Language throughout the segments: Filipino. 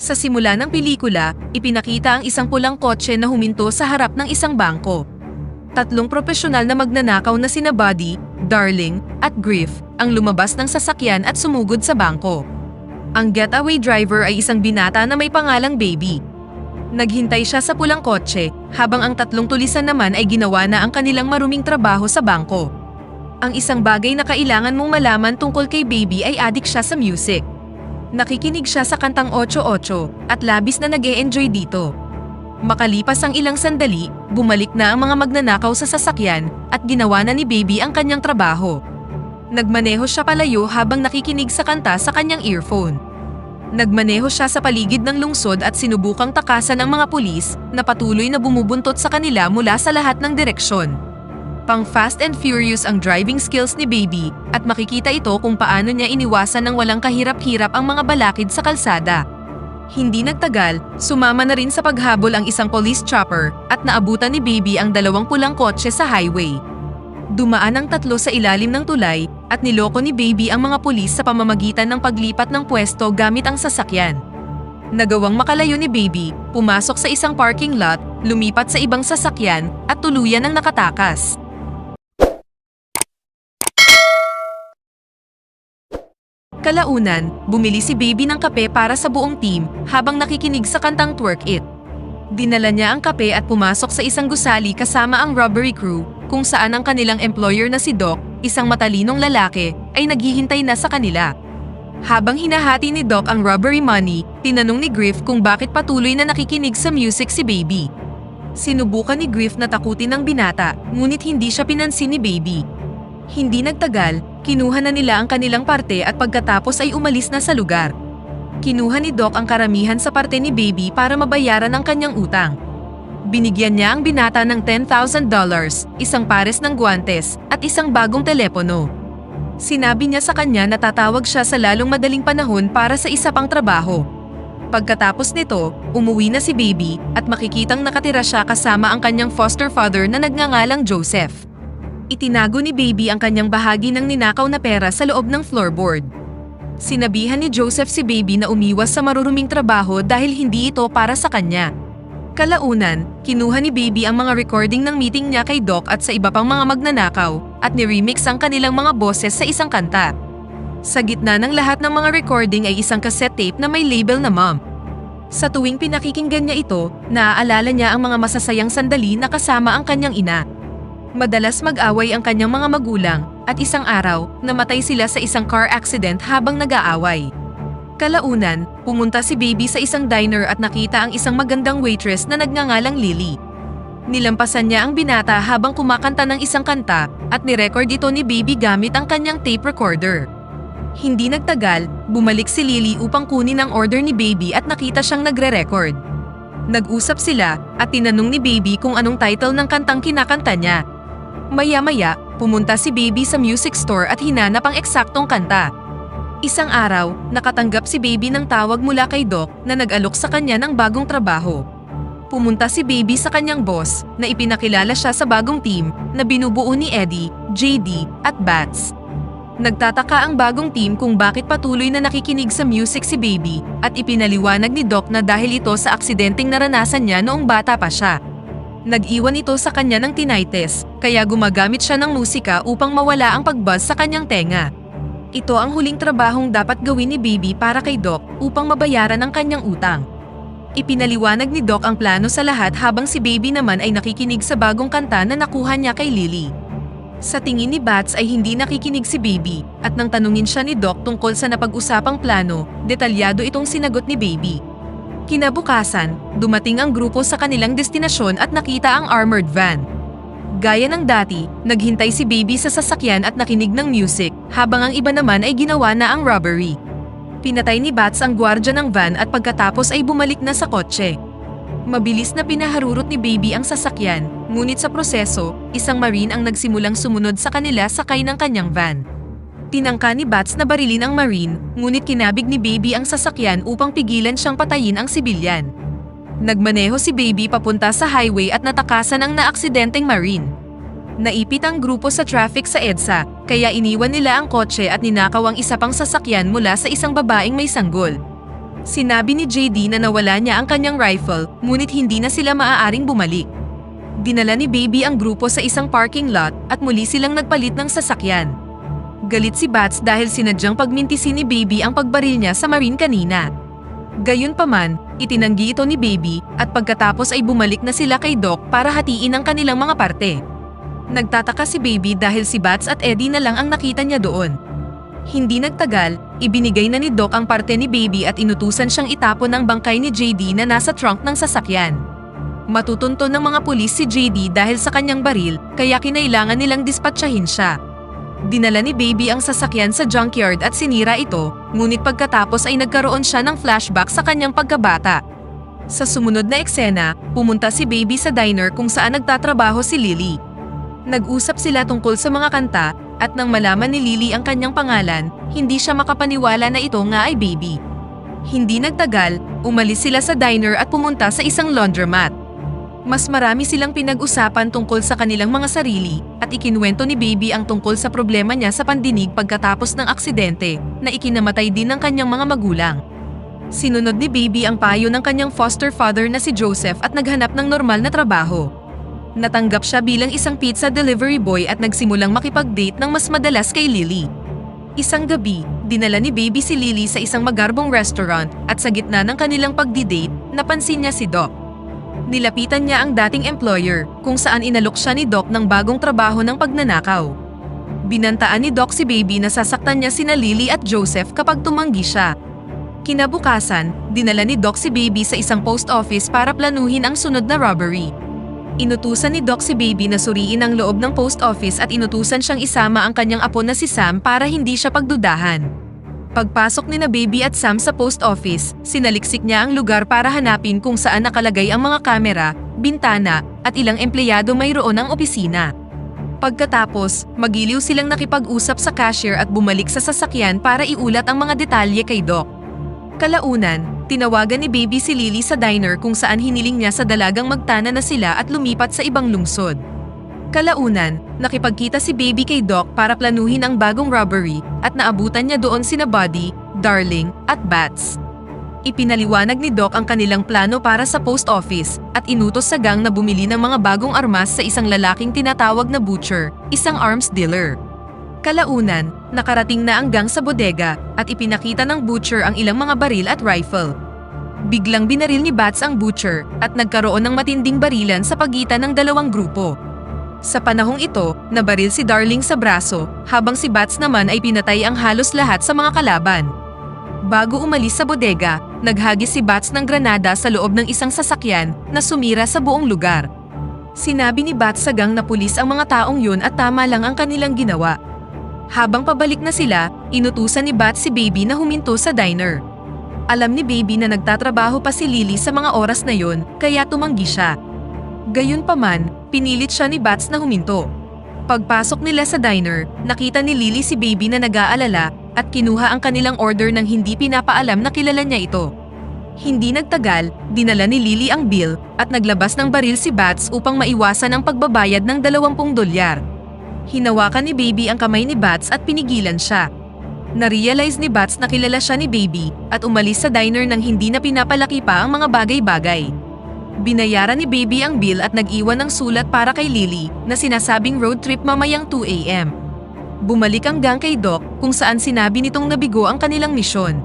Sa simula ng pelikula, ipinakita ang isang pulang kotse na huminto sa harap ng isang bangko. Tatlong profesional na magnanakaw na sina Buddy, Darling, at Griff ang lumabas ng sasakyan at sumugod sa bangko. Ang getaway driver ay isang binata na may pangalang Baby. Naghintay siya sa pulang kotse, habang ang tatlong tulisan naman ay ginawa na ang kanilang maruming trabaho sa bangko. Ang isang bagay na kailangan mong malaman tungkol kay Baby ay adik siya sa music. Nakikinig siya sa kantang 88 at labis na nag enjoy dito. Makalipas ang ilang sandali, bumalik na ang mga magnanakaw sa sasakyan at ginawa na ni Baby ang kanyang trabaho. Nagmaneho siya palayo habang nakikinig sa kanta sa kanyang earphone. Nagmaneho siya sa paligid ng lungsod at sinubukang takasan ng mga pulis na patuloy na bumubuntot sa kanila mula sa lahat ng direksyon. Pang fast and furious ang driving skills ni Baby at makikita ito kung paano niya iniwasan ng walang kahirap-hirap ang mga balakid sa kalsada. Hindi nagtagal, sumama na rin sa paghabol ang isang police chopper at naabutan ni Baby ang dalawang pulang kotse sa highway. Dumaan ang tatlo sa ilalim ng tulay at niloko ni Baby ang mga pulis sa pamamagitan ng paglipat ng pwesto gamit ang sasakyan. Nagawang makalayo ni Baby, pumasok sa isang parking lot, lumipat sa ibang sasakyan at tuluyan ng nakatakas. Kalaunan, bumili si Baby ng kape para sa buong team habang nakikinig sa kantang Twerk It. Dinala niya ang kape at pumasok sa isang gusali kasama ang robbery crew kung saan ang kanilang employer na si Doc, isang matalinong lalaki, ay naghihintay na sa kanila. Habang hinahati ni Doc ang robbery money, tinanong ni Griff kung bakit patuloy na nakikinig sa music si Baby. Sinubukan ni Griff na takutin ang binata, ngunit hindi siya pinansin ni Baby. Hindi nagtagal, kinuha na nila ang kanilang parte at pagkatapos ay umalis na sa lugar. Kinuha ni Doc ang karamihan sa parte ni Baby para mabayaran ang kanyang utang. Binigyan niya ang binata ng $10,000, isang pares ng guantes, at isang bagong telepono. Sinabi niya sa kanya na tatawag siya sa lalong madaling panahon para sa isa pang trabaho. Pagkatapos nito, umuwi na si Baby at makikitang nakatira siya kasama ang kanyang foster father na nagngangalang Joseph. Itinago ni Baby ang kanyang bahagi ng ninakaw na pera sa loob ng floorboard. Sinabihan ni Joseph si Baby na umiwas sa maruruming trabaho dahil hindi ito para sa kanya. Kalaunan, kinuha ni Baby ang mga recording ng meeting niya kay Doc at sa iba pang mga magnanakaw at ni-remix ang kanilang mga boses sa isang kanta. Sa gitna ng lahat ng mga recording ay isang cassette tape na may label na Mom. Sa tuwing pinakikinggan niya ito, naaalala niya ang mga masasayang sandali na kasama ang kanyang ina. Madalas mag-away ang kanyang mga magulang at isang araw, namatay sila sa isang car accident habang nag-aaway. Kalaunan, pumunta si Baby sa isang diner at nakita ang isang magandang waitress na nagngangalang Lily. Nilampasan niya ang binata habang kumakanta ng isang kanta at nirecord ito ni Baby gamit ang kanyang tape recorder. Hindi nagtagal, bumalik si Lily upang kunin ang order ni Baby at nakita siyang nagre-record. Nag-usap sila at tinanong ni Baby kung anong title ng kantang kinakanta niya. Maya-maya, pumunta si Baby sa music store at hinanap ang eksaktong kanta. Isang araw, nakatanggap si Baby ng tawag mula kay Doc na nag-alok sa kanya ng bagong trabaho. Pumunta si Baby sa kanyang boss na ipinakilala siya sa bagong team na binubuo ni Eddie, JD at Bats. Nagtataka ang bagong team kung bakit patuloy na nakikinig sa music si Baby at ipinaliwanag ni Doc na dahil ito sa aksidenteng naranasan niya noong bata pa siya. Nag-iwan ito sa kanya ng tinnitus, kaya gumagamit siya ng musika upang mawala ang pagbuzz sa kanyang tenga. Ito ang huling trabahong dapat gawin ni Baby para kay Doc upang mabayaran ang kanyang utang. Ipinaliwanag ni Doc ang plano sa lahat habang si Baby naman ay nakikinig sa bagong kanta na nakuha niya kay Lily. Sa tingin ni Bats ay hindi nakikinig si Baby at nang tanungin siya ni Doc tungkol sa napag-usapang plano, detalyado itong sinagot ni Baby. Kinabukasan, dumating ang grupo sa kanilang destinasyon at nakita ang armored van. Gaya ng dati, naghintay si Baby sa sasakyan at nakinig ng music, habang ang iba naman ay ginawa na ang robbery. Pinatay ni Bats ang gwardya ng van at pagkatapos ay bumalik na sa kotse. Mabilis na pinaharurot ni Baby ang sasakyan, ngunit sa proseso, isang marine ang nagsimulang sumunod sa kanila sakay ng kanyang van. Tinangka ni Bats na barilin ang marine, ngunit kinabig ni Baby ang sasakyan upang pigilan siyang patayin ang sibilyan. Nagmaneho si Baby papunta sa highway at natakasan ang naaksidenteng marine. Naipit ang grupo sa traffic sa EDSA, kaya iniwan nila ang kotse at ninakaw ang isa pang sasakyan mula sa isang babaeng may sanggol. Sinabi ni JD na nawala niya ang kanyang rifle, ngunit hindi na sila maaaring bumalik. Dinala ni Baby ang grupo sa isang parking lot at muli silang nagpalit ng sasakyan. Galit si Bats dahil sinadyang pagmintisi ni Baby ang pagbaril niya sa Marine kanina. Gayunpaman, itinanggi ito ni Baby at pagkatapos ay bumalik na sila kay Doc para hatiin ang kanilang mga parte. Nagtataka si Baby dahil si Bats at Eddie na lang ang nakita niya doon. Hindi nagtagal, ibinigay na ni Doc ang parte ni Baby at inutusan siyang itapon ang bangkay ni JD na nasa trunk ng sasakyan. Matutunto ng mga pulis si JD dahil sa kanyang baril, kaya kinailangan nilang dispatchahin siya. Dinala ni Baby ang sasakyan sa junkyard at sinira ito, ngunit pagkatapos ay nagkaroon siya ng flashback sa kanyang pagkabata. Sa sumunod na eksena, pumunta si Baby sa diner kung saan nagtatrabaho si Lily. Nag-usap sila tungkol sa mga kanta at nang malaman ni Lily ang kanyang pangalan, hindi siya makapaniwala na ito nga ay Baby. Hindi nagtagal, umalis sila sa diner at pumunta sa isang laundromat. Mas marami silang pinag-usapan tungkol sa kanilang mga sarili at ikinwento ni Baby ang tungkol sa problema niya sa pandinig pagkatapos ng aksidente na ikinamatay din ng kanyang mga magulang. Sinunod ni Baby ang payo ng kanyang foster father na si Joseph at naghanap ng normal na trabaho. Natanggap siya bilang isang pizza delivery boy at nagsimulang makipag-date ng mas madalas kay Lily. Isang gabi, dinala ni Baby si Lily sa isang magarbong restaurant at sa gitna ng kanilang pagdi-date, napansin niya si Doc. Nilapitan niya ang dating employer kung saan inalok siya ni Doc ng bagong trabaho ng pagnanakaw. Binantaan ni Doc si Baby na sasaktan niya sina Lily at Joseph kapag tumanggi siya. Kinabukasan, dinala ni Doc si Baby sa isang post office para planuhin ang sunod na robbery. Inutusan ni Doc si Baby na suriin ang loob ng post office at inutusan siyang isama ang kanyang apo na si Sam para hindi siya pagdudahan. Pagpasok ni na Baby at Sam sa post office, sinaliksik niya ang lugar para hanapin kung saan nakalagay ang mga kamera, bintana, at ilang empleyado mayroon ng opisina. Pagkatapos, magiliw silang nakipag-usap sa cashier at bumalik sa sasakyan para iulat ang mga detalye kay Doc. Kalaunan, tinawagan ni Baby si Lily sa diner kung saan hiniling niya sa dalagang magtana na sila at lumipat sa ibang lungsod. Kalaunan, nakipagkita si Baby kay Doc para planuhin ang bagong robbery at naabutan niya doon sina Buddy, Darling, at Bats. Ipinaliwanag ni Doc ang kanilang plano para sa post office at inutos sa gang na bumili ng mga bagong armas sa isang lalaking tinatawag na butcher, isang arms dealer. Kalaunan, nakarating na ang gang sa bodega at ipinakita ng butcher ang ilang mga baril at rifle. Biglang binaril ni Bats ang butcher at nagkaroon ng matinding barilan sa pagitan ng dalawang grupo. Sa panahong ito, nabaril si Darling sa braso, habang si Bats naman ay pinatay ang halos lahat sa mga kalaban. Bago umalis sa bodega, naghagis si Bats ng granada sa loob ng isang sasakyan na sumira sa buong lugar. Sinabi ni Bats sa gang na pulis ang mga taong yun at tama lang ang kanilang ginawa. Habang pabalik na sila, inutusan ni Bats si Baby na huminto sa diner. Alam ni Baby na nagtatrabaho pa si Lily sa mga oras na yon, kaya tumanggi siya. Gayunpaman, pinilit siya ni Bats na huminto. Pagpasok nila sa diner, nakita ni Lily si Baby na nag-aalala at kinuha ang kanilang order ng hindi pinapaalam na kilala niya ito. Hindi nagtagal, dinala ni Lily ang bill at naglabas ng baril si Bats upang maiwasan ang pagbabayad ng 20 dolyar. Hinawakan ni Baby ang kamay ni Bats at pinigilan siya. Narealize ni Bats na kilala siya ni Baby at umalis sa diner nang hindi na pinapalaki pa ang mga bagay-bagay. Binayaran ni Baby ang bill at nag-iwan ng sulat para kay Lily na sinasabing road trip mamayang 2 a.m. Bumalik ang gang kay Doc kung saan sinabi nitong nabigo ang kanilang misyon.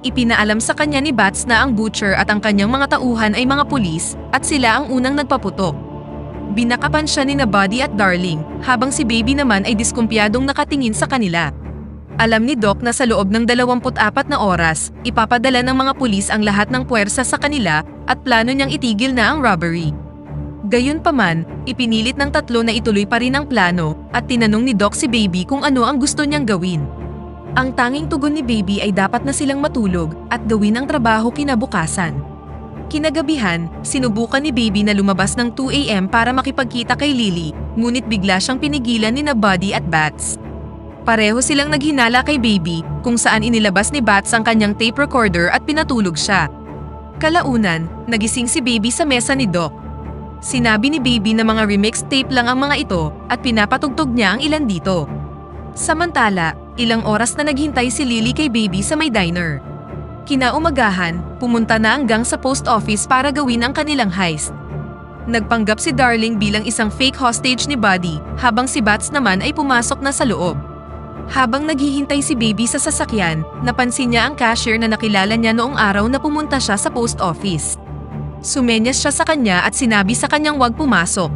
Ipinaalam sa kanya ni Bats na ang butcher at ang kanyang mga tauhan ay mga pulis at sila ang unang nagpaputok. Binakapan siya ni na Buddy at Darling habang si Baby naman ay diskumpyadong nakatingin sa kanila. Alam ni Doc na sa loob ng 24 na oras, ipapadala ng mga pulis ang lahat ng puwersa sa kanila at plano niyang itigil na ang robbery. Gayunpaman, ipinilit ng tatlo na ituloy pa rin ang plano at tinanong ni Doc si Baby kung ano ang gusto niyang gawin. Ang tanging tugon ni Baby ay dapat na silang matulog at gawin ang trabaho kinabukasan. Kinagabihan, sinubukan ni Baby na lumabas ng 2 a.m. para makipagkita kay Lily, ngunit bigla siyang pinigilan ni na Buddy at Bats. Pareho silang naghinala kay Baby kung saan inilabas ni Bats ang kanyang tape recorder at pinatulog siya. Kalaunan, nagising si Baby sa mesa ni Doc. Sinabi ni Baby na mga remix tape lang ang mga ito at pinapatugtog niya ang ilan dito. Samantala, ilang oras na naghintay si Lily kay Baby sa may diner. Kinaumagahan, pumunta na ang gang sa post office para gawin ang kanilang heist. Nagpanggap si Darling bilang isang fake hostage ni Buddy, habang si Bats naman ay pumasok na sa loob. Habang naghihintay si Baby sa sasakyan, napansin niya ang cashier na nakilala niya noong araw na pumunta siya sa post office. Sumenyas siya sa kanya at sinabi sa kanyang huwag pumasok.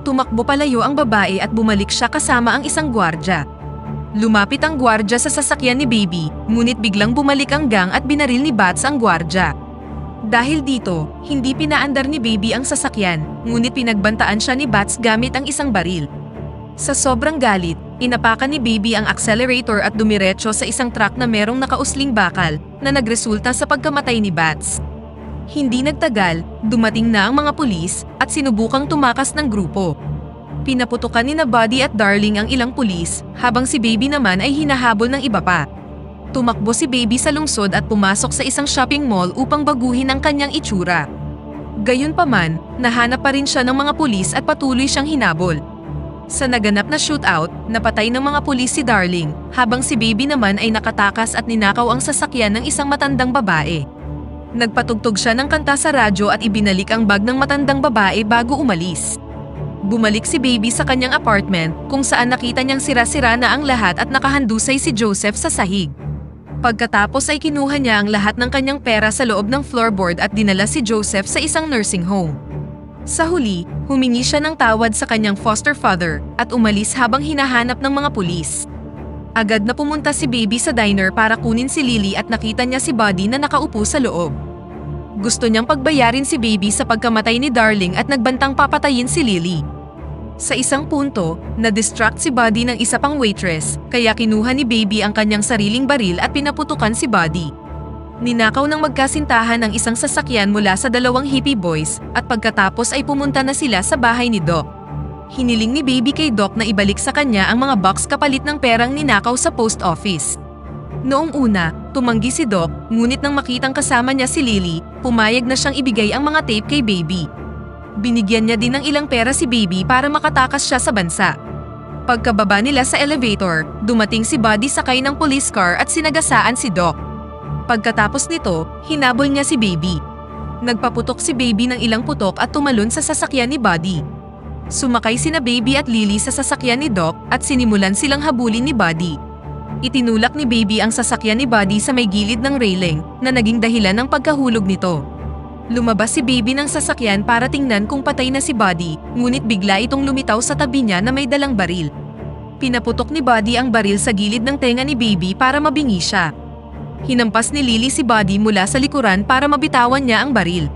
Tumakbo palayo ang babae at bumalik siya kasama ang isang gwardya. Lumapit ang gwardya sa sasakyan ni Baby, ngunit biglang bumalik ang gang at binaril ni Bats ang gwardya. Dahil dito, hindi pinaandar ni Baby ang sasakyan, ngunit pinagbantaan siya ni Bats gamit ang isang baril. Sa sobrang galit, inapakan ni Baby ang accelerator at dumiretso sa isang truck na merong nakausling bakal na nagresulta sa pagkamatay ni Bats. Hindi nagtagal, dumating na ang mga pulis at sinubukang tumakas ng grupo. Pinaputukan ni na Buddy at Darling ang ilang pulis, habang si Baby naman ay hinahabol ng iba pa. Tumakbo si Baby sa lungsod at pumasok sa isang shopping mall upang baguhin ang kanyang itsura. Gayunpaman, nahanap pa rin siya ng mga pulis at patuloy siyang hinabol. Sa naganap na shootout, napatay ng mga pulis si Darling, habang si Baby naman ay nakatakas at ninakaw ang sasakyan ng isang matandang babae. Nagpatugtog siya ng kanta sa radyo at ibinalik ang bag ng matandang babae bago umalis. Bumalik si Baby sa kanyang apartment kung saan nakita niyang sira-sira na ang lahat at nakahandusay si Joseph sa sahig. Pagkatapos ay kinuha niya ang lahat ng kanyang pera sa loob ng floorboard at dinala si Joseph sa isang nursing home. Sa huli, humingi siya ng tawad sa kanyang foster father at umalis habang hinahanap ng mga pulis. Agad na pumunta si Baby sa diner para kunin si Lily at nakita niya si Buddy na nakaupo sa loob. Gusto niyang pagbayarin si Baby sa pagkamatay ni Darling at nagbantang papatayin si Lily. Sa isang punto, na-distract si Buddy ng isa pang waitress, kaya kinuha ni Baby ang kanyang sariling baril at pinaputukan si Buddy. Ninakaw ng magkasintahan ang isang sasakyan mula sa dalawang hippie boys at pagkatapos ay pumunta na sila sa bahay ni Doc. Hiniling ni Baby kay Doc na ibalik sa kanya ang mga box kapalit ng perang ninakaw sa post office. Noong una, tumanggi si Doc, ngunit nang makitang kasama niya si Lily, pumayag na siyang ibigay ang mga tape kay Baby. Binigyan niya din ng ilang pera si Baby para makatakas siya sa bansa. Pagkababa nila sa elevator, dumating si Buddy sakay ng police car at sinagasaan si Doc. Pagkatapos nito, hinabol niya si Baby. Nagpaputok si Baby ng ilang putok at tumalon sa sasakyan ni Buddy. Sumakay sina Baby at Lily sa sasakyan ni Doc at sinimulan silang habulin ni Buddy. Itinulak ni Baby ang sasakyan ni Buddy sa may gilid ng railing na naging dahilan ng pagkahulog nito. Lumabas si Baby ng sasakyan para tingnan kung patay na si Buddy, ngunit bigla itong lumitaw sa tabi niya na may dalang baril. Pinaputok ni Buddy ang baril sa gilid ng tenga ni Baby para mabingi siya. Hinampas ni Lily si Buddy mula sa likuran para mabitawan niya ang baril.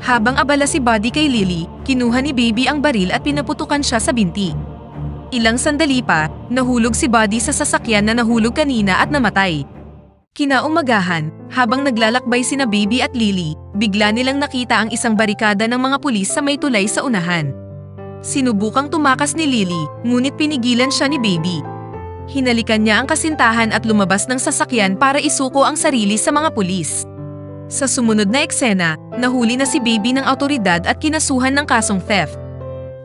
Habang abala si Buddy kay Lily, kinuha ni Baby ang baril at pinaputukan siya sa binti. Ilang sandali pa, nahulog si Buddy sa sasakyan na nahulog kanina at namatay. Kinaumagahan, habang naglalakbay sina Baby at Lily, bigla nilang nakita ang isang barikada ng mga pulis sa may tulay sa unahan. Sinubukang tumakas ni Lily, ngunit pinigilan siya ni Baby. Hinalikan niya ang kasintahan at lumabas ng sasakyan para isuko ang sarili sa mga pulis. Sa sumunod na eksena, nahuli na si Baby ng autoridad at kinasuhan ng kasong theft.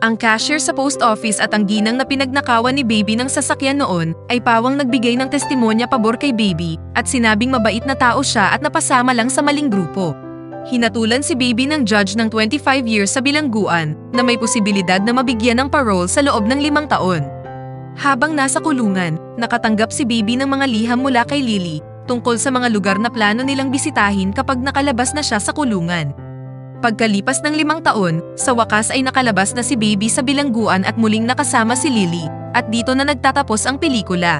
Ang cashier sa post office at ang ginang na pinagnakawan ni Baby ng sasakyan noon ay pawang nagbigay ng testimonya pabor kay Baby at sinabing mabait na tao siya at napasama lang sa maling grupo. Hinatulan si Baby ng judge ng 25 years sa bilangguan na may posibilidad na mabigyan ng parole sa loob ng limang taon. Habang nasa kulungan, nakatanggap si Baby ng mga liham mula kay Lily tungkol sa mga lugar na plano nilang bisitahin kapag nakalabas na siya sa kulungan. Pagkalipas ng limang taon, sa wakas ay nakalabas na si Baby sa bilangguan at muling nakasama si Lily, at dito na nagtatapos ang pelikula.